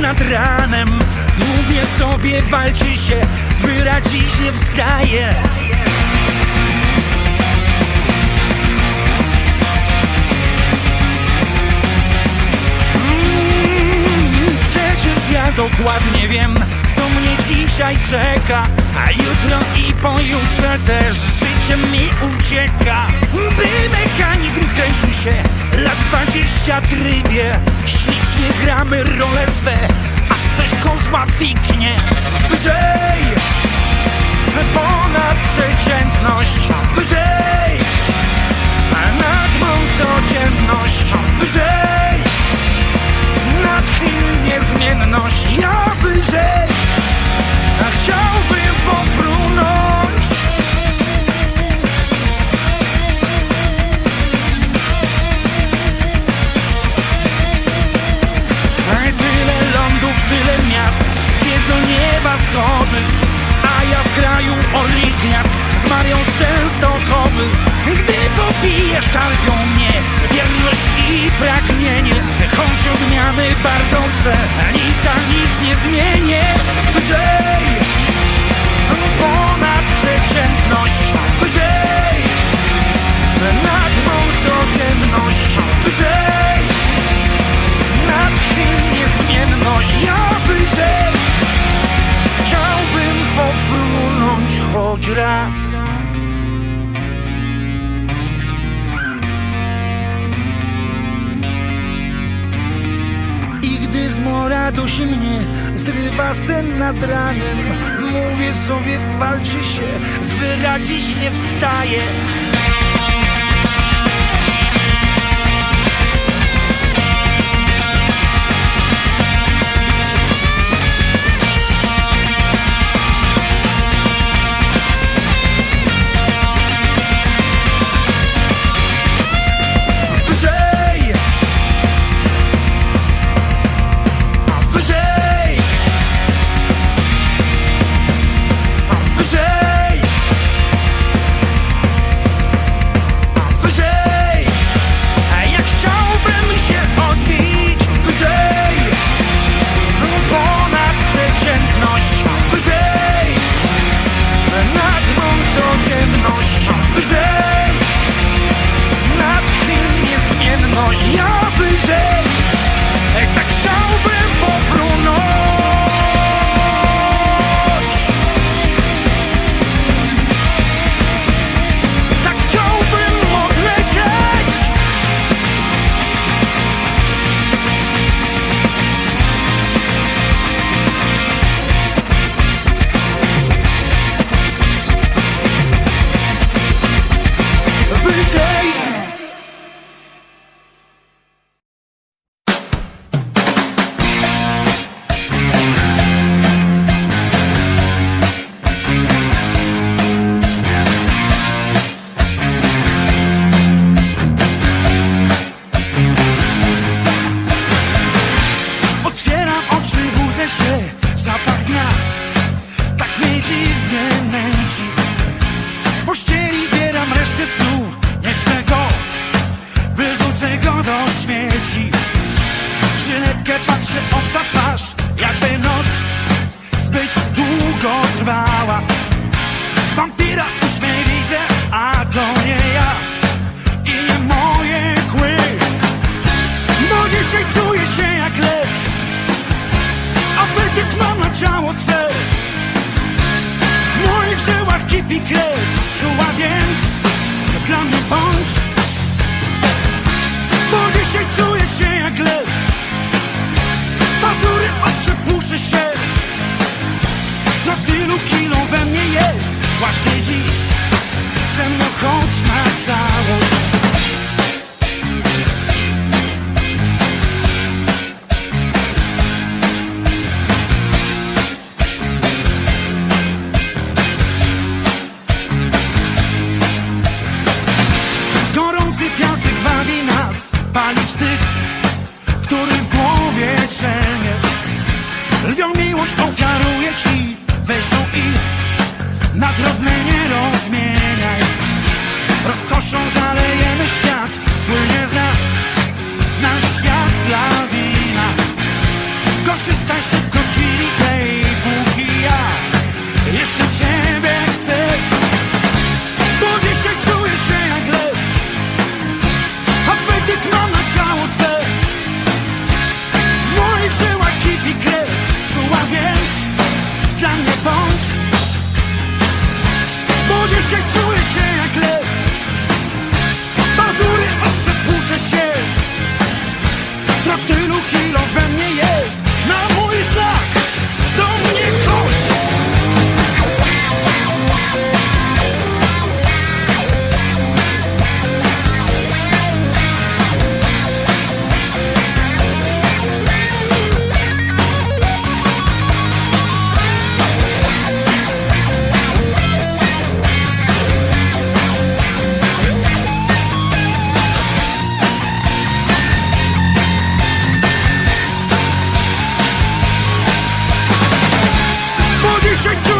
nad ranem. Mówię sobie, walczy się, zbyra dziś nie wstaje. Mm, Przecież ja dokładnie wiem, co mnie dzisiaj czeka. A jutro i pojutrze też życie mi ucieka. By mechanizm kręcił się, lat dwadzieścia trybie gramy role swe, aż ktoś kozła fiknie Wyżej! Ponad przeciętność Częstochowy Gdy popiję szalbią mnie Wierność i pragnienie. Choć odmiany bardzo chcę Nic a nic nie zmienię. Wyżej Ponad przeciętność. Wyżej Nad mą codzienność. Wyżej nad chwil niezmienność dusi mnie Zrywa sen nad ranem. Mówię sobie walczy się Zwyra dziś nie wstaje Właśnie dziś Ze mną chodź na całość Gorący piasek wabi nas, pali wstyd, który w głowie drzemie. Lwią miłość ofiaruje ci, weź ją i na drobne nie rozmieniaj. Rozkoszą zalejemy świat, spłynie z straight to